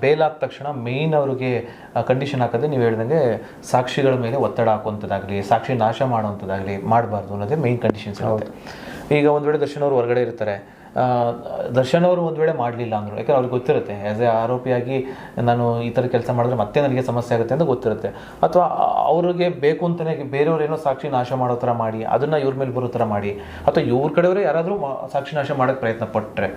Bale ಆದ ತಕ್ಷಣ main ಅವ್ರಿಗೆ ಕಂಡೀಷನ್ ಹಾಕೋದೇ ನೀವು ಹೇಳ್ದಂಗೆ ಸಾಕ್ಷಿಗಳ ಮೇಲೆ ಒತ್ತಡ ಹಾಕುವಂಥದ್ದಾಗಲಿ ಸಾಕ್ಷಿ ನಾಶ ಮಾಡುವಂಥದ್ದಾಗಲಿ ಮಾಡಬಾರ್ದು ಅನ್ನೋದೇ ಮೇಯ್ನ್ ಕಂಡೀಷನ್ಸ್ ಇರುತ್ತೆ. ಈಗ ಒಂದು ವೇಳೆ ದರ್ಶನ್ ಅವರು ಹೊರಗಡೆ ಇರ್ತಾರೆ ದರ್ಶನ್ ಅವರು ಒಂದು ವೇಳೆ ಮಾಡಲಿಲ್ಲ ಅಂದರು. ಯಾಕಂದ್ರೆ ಅವ್ರಿಗೆ ಗೊತ್ತಿರುತ್ತೆ ಆ್ಯಸ್ ಎ ಆರೋಪಿಯಾಗಿ ನಾನು ಈ ಥರ ಕೆಲಸ ಮಾಡಿದ್ರೆ ಮತ್ತೆ ನನಗೆ ಸಮಸ್ಯೆ ಆಗುತ್ತೆ ಅಂತ ಗೊತ್ತಿರುತ್ತೆ. ಅಥವಾ ಅವ್ರಿಗೆ ಬೇಕು ಅಂತಲೇ ಬೇರೆಯವ್ರೇನೋ ಸಾಕ್ಷಿ ನಾಶ ಮಾಡೋ ಥರ ಮಾಡಿ, ಅದನ್ನು ಇವ್ರ ಮೇಲೆ ಬರೋ ಥರ ಮಾಡಿ, ಅಥವಾ ಇವ್ರ ಕಡೆಯವರು ಯಾರಾದರೂ ಸಾಕ್ಷಿ ನಾಶ ಮಾಡೋಕ್ಕೆ ಪ್ರಯತ್ನ ಪಟ್ಟರೆ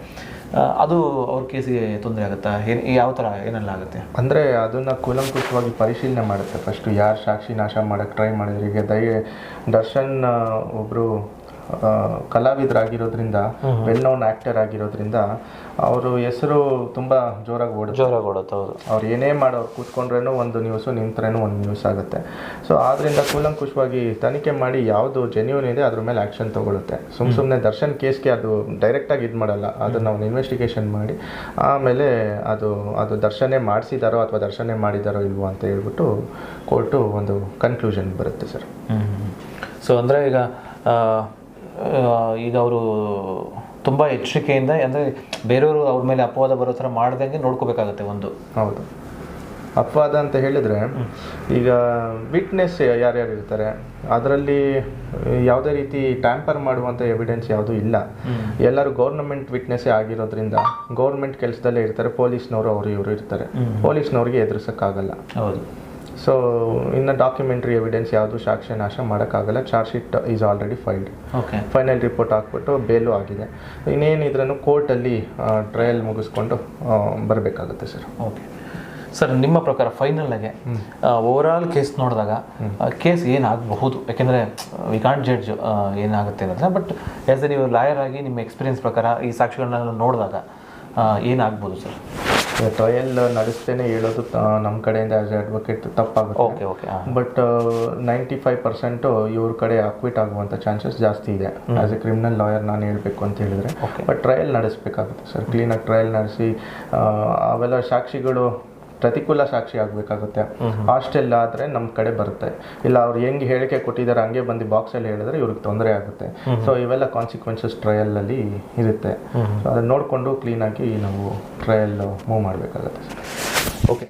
ಅದು ಅವ್ರ ಕೇಸಿಗೆ ತೊಂದರೆ ಆಗುತ್ತಾ? ಏನು, ಯಾವ ಥರ ಏನೆಲ್ಲ ಆಗುತ್ತೆ? ಅಂದರೆ ಅದನ್ನು ಕೂಲಂಕುಷವಾಗಿ ಪರಿಶೀಲನೆ ಮಾಡುತ್ತೆ. ಫಸ್ಟು ಯಾರು ಸಾಕ್ಷಿ ನಾಶ ಮಾಡೋಕ್ಕೆ ಟ್ರೈ ಮಾಡಿದ್ರೆ ಈಗ ದಯ, ದರ್ಶನ್ ಒಬ್ಬರು ಕಲಾವಿದರಾಗಿರೋದ್ರಿಂದ ವೆಲ್ ನೋನ್ ಆಕ್ಟರ್ ಆಗಿರೋದ್ರಿಂದ ಅವರು ಹೆಸರು ತುಂಬ ಜೋರಾಗಿ ಓಡ ಜೋರಾಗಿ ಓಡುತ್ತೆ ಹೌದು. ಅವ್ರು ಏನೇ ಮಾಡೋ ಕೂತ್ಕೊಂಡ್ರೇನು ಒಂದು ನ್ಯೂಸು ನಿಂತ್ರೇನು ಒಂದು ನ್ಯೂಸ್ ಆಗುತ್ತೆ. ಸೊ ಆದ್ದರಿಂದ ಕೂಲಂಕುಷವಾಗಿ ತನಿಖೆ ಮಾಡಿ ಯಾವುದು ಜೆನ್ಯೂನ್ ಇದೆ ಅದ್ರ ಮೇಲೆ ಆ್ಯಕ್ಷನ್ ತಗೊಳುತ್ತೆ ಸುಮ್ ಸುಮ್ಮನೆ ದರ್ಶನ್ ಕೇಸ್ಗೆ ಅದು ಡೈರೆಕ್ಟಾಗಿ ಇದು ಮಾಡಲ್ಲ. ಅದನ್ನು ಒಂದು ಇನ್ವೆಸ್ಟಿಗೇಷನ್ ಮಾಡಿ ಆಮೇಲೆ ಅದು ಅದು ದರ್ಶನೇ ಮಾಡಿಸಿದಾರೋ ಅಥವಾ ದರ್ಶನೇ ಮಾಡಿದಾರೋ ಇಲ್ವೋ ಅಂತ ಹೇಳ್ಬಿಟ್ಟು ಕೋರ್ಟು ಒಂದು ಕನ್ಕ್ಲೂಷನ್ ಬರುತ್ತೆ ಸರ್. ಸೊ ಅಂದರೆ ಈಗ ಈಗ ಅವರು ತುಂಬ ಎಚ್ಚರಿಕೆಯಿಂದ ಅಂದರೆ ಬೇರೆಯವರು ಅವ್ರ ಮೇಲೆ ಅಪವಾದ ಬರೋ ಥರ ಮಾಡ್ದಂಗೆ ನೋಡ್ಕೋಬೇಕಾಗತ್ತೆ ಒಂದು. ಹೌದು. ಅಪವಾದ ಅಂತ ಹೇಳಿದರೆ ಈಗ ವಿಟ್ನೆಸ್ ಯಾರ್ಯಾರು ಇರ್ತಾರೆ ಅದರಲ್ಲಿ ಯಾವುದೇ ರೀತಿ ಟ್ಯಾಂಪರ್ ಮಾಡುವಂಥ ಎವಿಡೆನ್ಸ್ ಯಾವುದೂ ಇಲ್ಲ. ಎಲ್ಲರೂ ಗೌರ್ನಮೆಂಟ್ ವಿಟ್ನೆಸ್ಸೇ ಆಗಿರೋದ್ರಿಂದ ಗೌರ್ಮೆಂಟ್ ಕೆಲಸದಲ್ಲೇ ಇರ್ತಾರೆ ಪೊಲೀಸ್ನವರು ಅವರು ಇವರು ಇರ್ತಾರೆ. ಪೊಲೀಸ್ನವ್ರಿಗೆ ಎದುರಿಸೋಕ್ಕಾಗಲ್ಲ. ಹೌದು. ಸೊ ಇನ್ನು ಡಾಕ್ಯುಮೆಂಟ್ರಿ ಎವಿಡೆನ್ಸ್ ಯಾವುದು ಸಾಕ್ಷ್ಯ ನಾಶ ಮಾಡೋಕ್ಕಾಗಲ್ಲ. Charge sheet is already filed okay final report ಹಾಕ್ಬಿಟ್ಟು ಬೇಲು ಆಗಿದೆ. ಇನ್ನೇನಿದ್ರೂ ಕೋರ್ಟಲ್ಲಿ ಟ್ರಯಲ್ ಮುಗಿಸ್ಕೊಂಡು ಬರಬೇಕಾಗುತ್ತೆ ಸರ್. ಓಕೆ ಸರ್ ನಿಮ್ಮ ಪ್ರಕಾರ ಫೈನಲ್ ಆಗಿ ಓವರ್ ಆಲ್ ಕೇಸ್ ನೋಡಿದಾಗ ಕೇಸ್ ಏನಾಗಬಹುದು? ಯಾಕೆಂದರೆ ವಿ ಕಾಂಟ್ ಜಡ್ಜ್ ಏನಾಗುತ್ತೆ ಅನ್ನೋದನ್ನ. ಬಟ್ ಆ್ಯಸ್ ಎ ನೀವು ಲಾಯರ್ ಆಗಿ ನಿಮ್ಮ ಎಕ್ಸ್ಪೀರಿಯನ್ಸ್ ಪ್ರಕಾರ ಈ ಸಾಕ್ಷಿಗಳನ್ನೆಲ್ಲ ನೋಡಿದಾಗ ಏನಾಗ್ಬೋದು ಸರ್? ಟ್ರಯಲ್ ನಡೆಸ್ತೇನೆ ಹೇಳೋದು ನಮ್ಮ ಕಡೆಯಿಂದ ಆಸ್ ಅಡ್ವೊಕೇಟ್ ತಪ್ಪಾಗುತ್ತೆ. Okay okay but ninety five percent ಇವ್ರ ಕಡೆ ಅಕ್ವಿಟ್ ಆಗುವಂಥ ಚಾನ್ಸಸ್ ಜಾಸ್ತಿ ಇದೆ. ಆಸ್ ಎ ಕ್ರಿಮಿನಲ್ ಲಾಯರ್ ನಾನು ಹೇಳಬೇಕು ಅಂತ ಹೇಳಿದ್ರೆ. ಬಟ್ ಟ್ರಯಲ್ ನಡೆಸಬೇಕಾಗುತ್ತೆ ಸರ್ ಕ್ಲೀನಾಗಿ ಟ್ರಯಲ್ ನಡೆಸಿ ಅವೆಲ್ಲ ಸಾಕ್ಷಿಗಳು ಪ್ರತಿಕೂಲ ಸಾಕ್ಷಿ ಆಗಬೇಕಾಗುತ್ತೆ. ಹಾಸ್ಟೆಲ್ ಆದರೆ ನಮ್ಮ ಕಡೆ ಬರುತ್ತೆ. ಇಲ್ಲ ಅವ್ರು ಹೆಂಗೆ ಹೇಳಿಕೆ ಕೊಟ್ಟಿದ್ದಾರೆ ಹಂಗೆ ಬಂದು ಬಾಕ್ಸಲ್ಲಿ ಹೇಳಿದ್ರೆ ಇವ್ರಿಗೆ ತೊಂದರೆ ಆಗುತ್ತೆ. ಸೊ ಇವೆಲ್ಲ ಕಾನ್ಸಿಕ್ವೆನ್ಸಸ್ ಟ್ರಯಲಲ್ಲಿ ಇರುತ್ತೆ. ಸೊ ಅದನ್ನ ನೋಡಿಕೊಂಡು ಕ್ಲೀನಾಗಿ ನಾವು ಟ್ರಯಲ್ ಮೂವ್ ಮಾಡಬೇಕಾಗುತ್ತೆ. ಓಕೆ